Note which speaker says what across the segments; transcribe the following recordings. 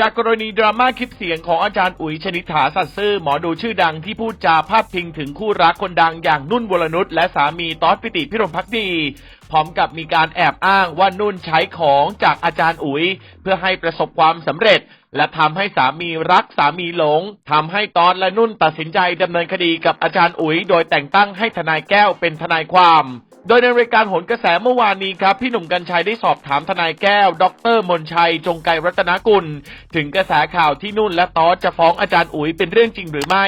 Speaker 1: จากกรณีดราม่าคลิปเสียงของอาจารย์อุ๋ยชนิฐาสัตย์ซื่อหมอดูชื่อดังที่พูดจาพาดพิงถึงคู่รักคนดังอย่างนุ่นวรนุชและสามีต๊อดปิติพิรมพักดี พร้อมกับมีการแอบอ้างว่านุ่นใช้ของจากอาจารย์อุ๋ย เพื่อให้ประสบความสำเร็จ และทำให้สามีรักสามีหลงทำให้ตอนและนุ่นตัดสินใจดำเนินคดีกับอาจารย์อุ๋ย โดยแต่งตั้งให้ทนายแก้วเป็นทนายความ โดยในรายการโหนกระแสเมื่อวานนี้ครับ พี่หนุ่มกัญชัยได้สอบถามทนายแก้ว ดรมนชัย จงไกรรัตนกุล ถึงกระแสข่าวที่นุ่นและตอสจะฟ้องอาจารย์อุ๋ยเป็นเรื่องจริงหรือไม่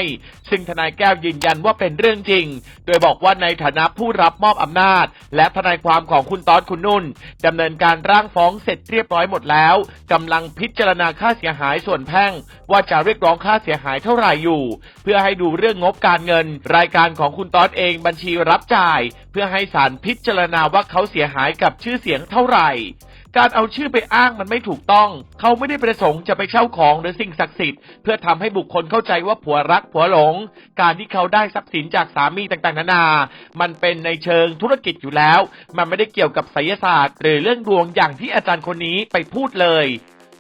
Speaker 1: ซึ่งทนายแก้วยืนยันว่าเป็นเรื่องจริง โดยบอกว่าในฐานะผู้รับมอบอำนาจ และทนายความของคุณตอสคุณนุ่นดำเนินการร่างฟ้องเสร็จเรียบร้อยหมดแล้วกำลังพิจารณาค่าเสียหายส่วนแพ่ง ว่าจะเรียกร้องค่าเสียหายเท่าไหร่อยู่ เพื่อให้ดูเรื่องงบการเงิน รายการของคุณตอสเองบัญชีรับจ่าย เพื่อให้ศาลพิจารณาว่าเขาเสียหายกับชื่อเสียงเท่าไหร่ การเอาชื่อไปอ้างมันไม่ถูกต้อง เขาไม่ได้ประสงค์จะไปเช่าของหรือสิ่งศักดิ์สิทธิ์เพื่อทำให้บุคคลเข้าใจว่าผัวรักผัวหลง การที่เขาได้ทรัพย์สินจากสามีต่างๆนานา มันเป็นในเชิงธุรกิจอยู่แล้ว มันไม่ได้เกี่ยวกับไสยศาสตร์ หรือเรื่องดวงอย่างที่อาจารย์คนนี้ไปพูดเลย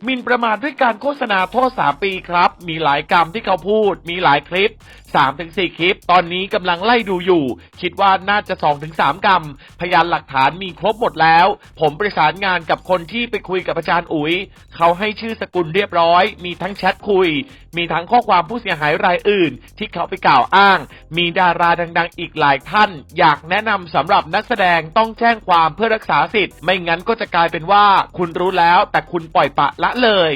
Speaker 1: หมินประมาทด้วยการโฆษณาโทษสามปีครับ มีหลายกรรมที่เขาพูด มีหลายคลิป3าถึงสคลิป ตอนนี้กำลังไล่ดูอยู่ คิดว่าน่าจะ2อถึงสกรรม พยานหลักฐานมีครบหมดแล้ว ผมประสานงานกับคนที่ไปคุยกับอาจารย์อุ๋ย เขาให้ชื่อสกุลเรียบร้อย มีทั้งแชทคุย มีทั้งข้อความผู้เสียหายรายอื่น ที่เขาไปกล่าวอ้าง มีดาราดัง ๆ อีกหลายท่าน อยากแนะนำสำหรับนักแสดงต้องแจ้งความเพื่อรักษาสิทธิ์ ไม่งั้นก็จะกลายเป็นว่า คุณรู้แล้วแต่คุณปล่อยปะละเลย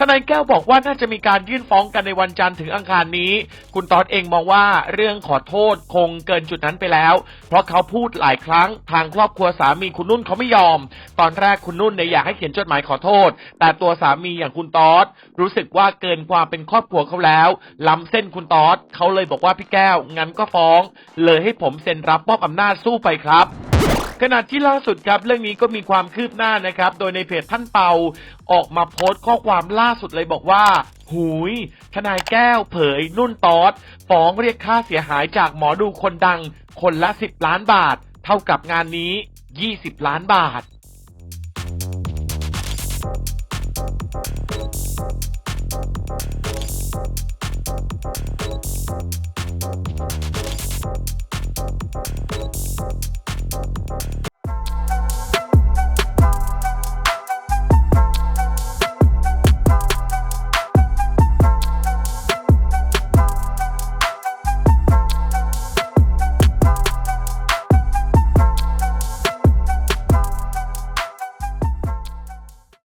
Speaker 1: ทนายแก้วบอกว่าน่าจะมีการยื่นฟ้องกันในวันจันทร์ถึงอังคารนี้ คุณตอดเองมองว่าเรื่องขอโทษคงเกินจุดนั้นไปแล้ว เพราะเขาพูดหลายครั้งทางครอบครัวสามีคุณนุ่นเขาไม่ยอม ตอนแรกคุณนุ่นเนี่ยอยากให้เขียนจดหมายขอโทษ แต่ตัวสามีอย่างคุณตอดรู้สึกว่าเกินความเป็นครอบครัวเขาแล้ว ล้ำเส้นคุณตอดเขาเลยบอกว่าพี่แก้วงั้นก็ฟ้อง เลยให้ผมเซ็นรับมอบอำนาจสู้ไปครับ ขณะที่ล่าสุดครับเรื่องนี้ก็มีความคืบหน้านะครับ โดยในเพจท่านเปาออกมาโพสต์ข้อความล่าสุดเลยบอกว่า หูย ทนายแก้วเผยนุ่นตอดฟ้องเรียกค่าเสียหายจากหมอดูคนดัง คนละ 10 ล้านบาท เท่ากับงานนี้ 20 ล้านบาท